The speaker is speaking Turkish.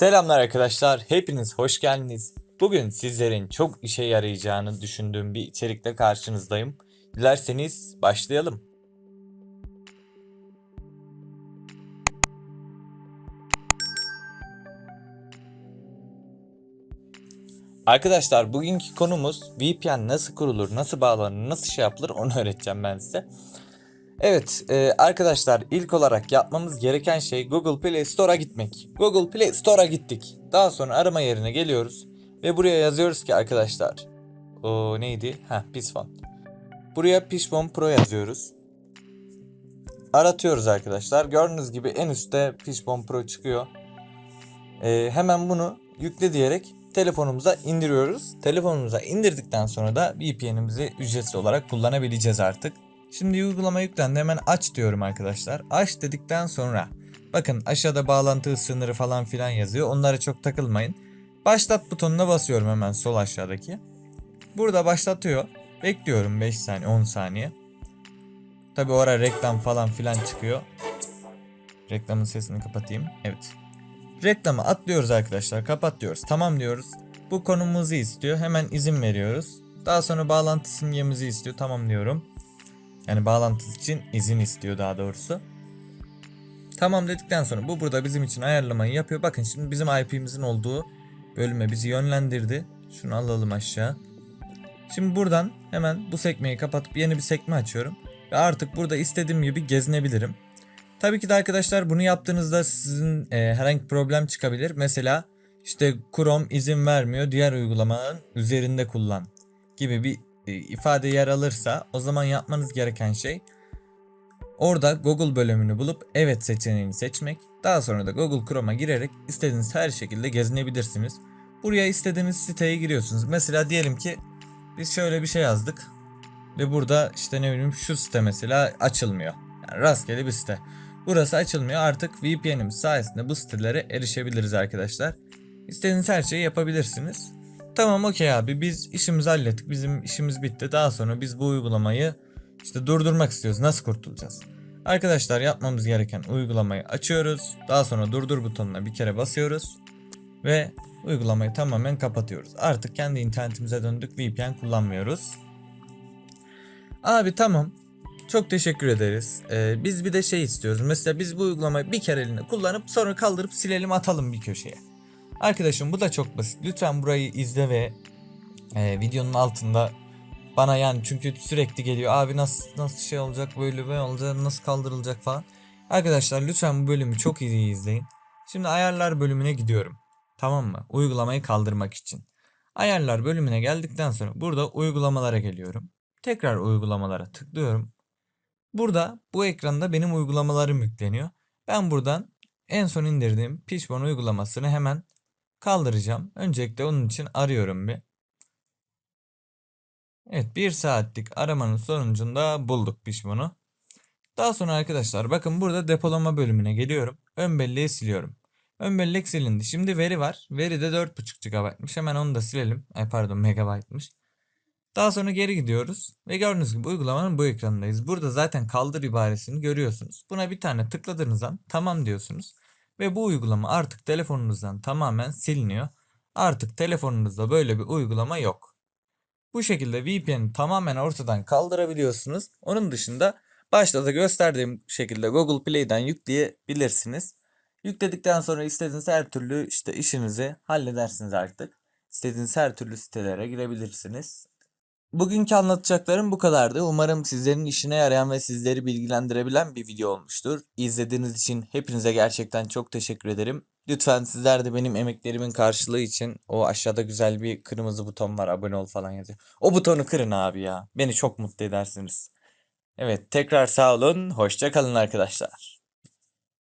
Selamlar arkadaşlar, hepiniz hoş geldiniz. Bugün sizlerin çok işe yarayacağını düşündüğüm bir içerikle karşınızdayım. Dilerseniz başlayalım. Arkadaşlar bugünkü konumuz VPN nasıl kurulur, nasıl bağlanır, nasıl şey yapılır onu öğreteceğim ben size. Evet e, arkadaşlar ilk olarak yapmamız gereken şey Google Play Store'a gitmek. Google Play Store'a gittik. Daha sonra arama yerine geliyoruz. Ve buraya yazıyoruz ki arkadaşlar. O neydi? Ha Pisfon. Buraya Pisfon Pro yazıyoruz. Aratıyoruz arkadaşlar. Gördüğünüz gibi en üstte Pisfon Pro çıkıyor. E, hemen bunu yükle diyerek telefonumuza indiriyoruz. Telefonumuza indirdikten sonra da VPN'imizi ücretsiz olarak kullanabileceğiz artık. Şimdi uygulama yüklendi hemen aç diyorum arkadaşlar. Aç dedikten sonra bakın aşağıda bağlantı sınırı falan filan yazıyor. Onlara çok takılmayın. Başlat butonuna basıyorum hemen sol aşağıdaki. Burada başlatıyor. Bekliyorum 5 saniye 10 saniye. Tabi oraya reklam falan filan çıkıyor. Reklamın sesini kapatayım. Evet. Reklamı atlıyoruz arkadaşlar. Kapat diyoruz. Tamam diyoruz. Bu konumuzu istiyor. Hemen izin veriyoruz. Daha sonra bağlantı simgemizi istiyor. Tamam diyorum. Yani bağlantısı için izin istiyor daha doğrusu. Tamam dedikten sonra bu burada bizim için ayarlamayı yapıyor. Bakın şimdi bizim IP'mizin olduğu bölüme bizi yönlendirdi. Şunu alalım aşağı. Şimdi buradan hemen bu sekmeyi kapatıp yeni bir sekme açıyorum. Ve artık burada istediğim gibi gezinebilirim. Tabii ki de arkadaşlar bunu yaptığınızda sizin e, herhangi bir problem çıkabilir. Mesela işte Chrome izin vermiyor diğer uygulamanın üzerinde kullan gibi bir ifade yer alırsa o zaman yapmanız gereken şey orada Google bölümünü bulup evet seçeneğini seçmek. Daha sonra da Google Chrome'a girerek istediğiniz her şekilde gezinebilirsiniz. Buraya istediğiniz siteye giriyorsunuz. Mesela diyelim ki biz şöyle bir şey yazdık ve burada işte ne bileyim şu site mesela açılmıyor. Yani rastgele bir site. Burası açılmıyor. Artık VPN'imiz sayesinde bu sitelere erişebiliriz arkadaşlar. İstediğiniz her şeyi yapabilirsiniz. Tamam okey abi biz işimizi hallettik. Bizim işimiz bitti. Daha sonra biz bu uygulamayı işte durdurmak istiyoruz. Nasıl kurtulacağız? Arkadaşlar yapmamız gereken uygulamayı açıyoruz. Daha sonra durdur butonuna bir kere basıyoruz. Ve uygulamayı tamamen kapatıyoruz. Artık kendi internetimize döndük. VPN kullanmıyoruz. Abi tamam. Çok teşekkür ederiz. Ee, biz bir de şey istiyoruz. Mesela biz bu uygulamayı bir kereliğine kullanıp sonra kaldırıp silelim atalım bir köşeye. Arkadaşım bu da çok basit. Lütfen burayı izle ve e, videonun altında bana yani çünkü sürekli geliyor abi nasıl nasıl şey olacak böyle böyle olacak nasıl kaldırılacak falan. Arkadaşlar lütfen bu bölümü çok iyi izleyin. Şimdi ayarlar bölümüne gidiyorum. Tamam mı? Uygulamayı kaldırmak için. Ayarlar bölümüne geldikten sonra burada uygulamalara geliyorum. Tekrar uygulamalara tıklıyorum. Burada bu ekranda benim uygulamalarım yükleniyor. Ben buradan en son indirdiğim Pishbone uygulamasını hemen kaldıracağım. Öncelikle onun için arıyorum bir. Evet bir saatlik aramanın sonucunda bulduk Pishbone'u. Daha sonra arkadaşlar bakın burada depolama bölümüne geliyorum. Ön belleği siliyorum. Ön bellek silindi. Şimdi veri var. Veri de 4.5 GB'mış. Hemen onu da silelim. Ay pardon megabaytmış. Daha sonra geri gidiyoruz ve gördüğünüz gibi uygulamanın bu ekranındayız. Burada zaten kaldır ibaresini görüyorsunuz. Buna bir tane tıkladığınız an tamam diyorsunuz. Ve bu uygulama artık telefonunuzdan tamamen siliniyor. Artık telefonunuzda böyle bir uygulama yok. Bu şekilde VPN'i tamamen ortadan kaldırabiliyorsunuz. Onun dışında başta da gösterdiğim şekilde Google Play'den yükleyebilirsiniz. Yükledikten sonra istediğiniz her türlü işte işinizi halledersiniz artık. İstediğiniz her türlü sitelere girebilirsiniz. Bugünkü anlatacaklarım bu kadardı. Umarım sizlerin işine yarayan ve sizleri bilgilendirebilen bir video olmuştur. İzlediğiniz için hepinize gerçekten çok teşekkür ederim. Lütfen sizler de benim emeklerimin karşılığı için o aşağıda güzel bir kırmızı buton var abone ol falan yazıyor. O butonu kırın abi ya. Beni çok mutlu edersiniz. Evet tekrar sağ olun. Hoşça kalın arkadaşlar.